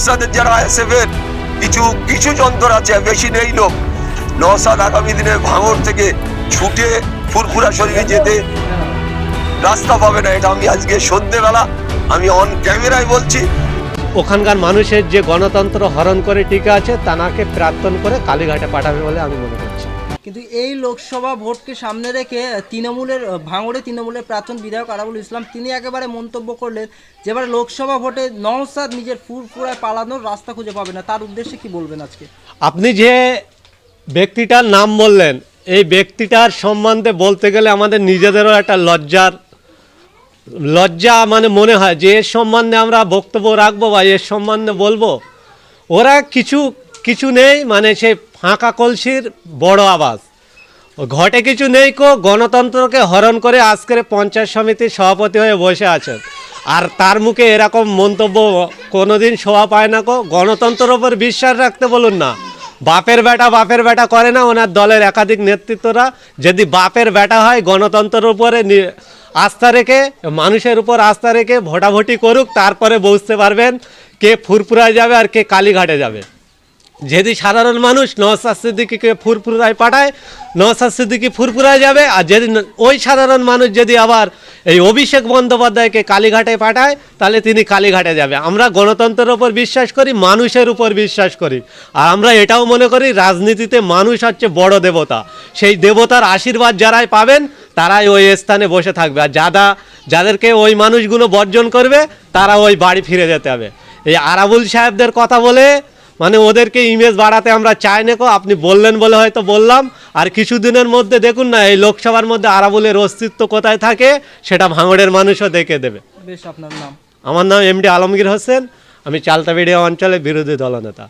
নওসাদের যারা এসএফের কিছু কিছু যন্ত্র আছে, বেশি নেই লোক। নসাদ আগামী দিনে ভাঙর থেকে ছুটে ফুরফুরা শরীরে যেতে রাস্তা পাবে না, এটা আমি আজকে সন্ধ্যেবেলা আমি অন ক্যামেরায় বলছি। ওখানকার মানুষের যে গণতন্ত্র হরণ করে টিকে আছে, তানাকে প্রার্থন করে কালীঘাটে পাঠাবে বলে আমি মনে করছি। কিন্তু এই লোকসভা ভোটকে সামনে রেখে তৃণমূলের ভাঙড়ে তৃণমূলের প্রাক্তন বিধায়ক আরাবুল ইসলাম, তিনি একেবারে মন্তব্য করলেন যে এবারে লোকসভা ভোটে নওসাদ নিজের ফুরফুরায় পালানোর রাস্তা খুঁজে পাবে না। তার উদ্দেশ্যে কি বলবেন আজকে? আপনি যে ব্যক্তিটার নাম বললেন, এই ব্যক্তিটার সম্বন্ধে বলতে গেলে আমাদের নিজেদেরও একটা লজ্জার, লজ্জা মানে মনে হয় যে এর সম্বন্ধে আমরা বক্তব্য রাখব বা এর সম্বন্ধে বলব। ওরা কিছু কিছু নেই মানে সে ফাঁকা কলসির বড় আওয়াজ। ঘটে কিছু নেই কো, গণতন্ত্রকে হরণ করে আজকের পঞ্চায়েত সমিতির সভাপতি হয়ে বসে আছেন। আর তার মুখে এরকম মন্তব্য কোনোদিন শোভা পায় না কো, গণতন্ত্রের ওপর বিশ্বাস রাখতে বলুন না। বাপের বেটা বাপের বেটা করে না, ওনার দলের একাধিক নেতৃত্বরা। যদি বাপের বেটা হয়, গণতন্ত্রের উপরে আস্থা রেখে, মানুষের উপর আস্থা রেখে ভোটাভুটি করুক, তারপরে বুঝতে পারবেন কে ফুরফুরায় যাবে আর কে কালীঘাটে যাবে। যদি সাধারণ মানুষ নওসাদ সিদ্দিকিকে ফুরফুরায় পাঠায় নওসাদ সিদ্দিকি ফুরফুরায় যাবে, আর যদি ওই সাধারণ মানুষ যদি আবার এই অভিষেক বন্দ্যোপাধ্যায়কে কালীঘাটে পাঠায়, তাহলে তিনি কালীঘাটে যাবে। আমরা গণতন্ত্রের উপর বিশ্বাস করি, মানুষের উপর বিশ্বাস করি। আর আমরা এটাও মনে করি, রাজনীতিতে মানুষ হচ্ছে বড় দেবতা। সেই দেবতার আশীর্বাদ যারাই পাবেন, তারাই ওই স্থানে বসে থাকবে। আর যারা যাদেরকে ওই মানুষগুলো বর্জন করবে, তারা ওই বাড়ি ফিরে যেতে হবে। এই আরাবুল সাহেবদের কথা বলে মানে ওদেরকে ইমেজ বাড়াতে আমরা চাই না কো আপনি বললেন বলে হয়তো বললাম। আর কিছুদিনের মধ্যে দেখুন না এই লোকসভার মধ্যে আরাবুলের অস্তিত্ব কোথায় থাকে সেটা ভাঙড়ের মানুষও দেখে দেবে। বেশ আপনার নাম? আমার নাম এমডি আলমগীর হোসেন। আমি চালতাবিড়িয়া অঞ্চলে বিরোধী দলনেতা।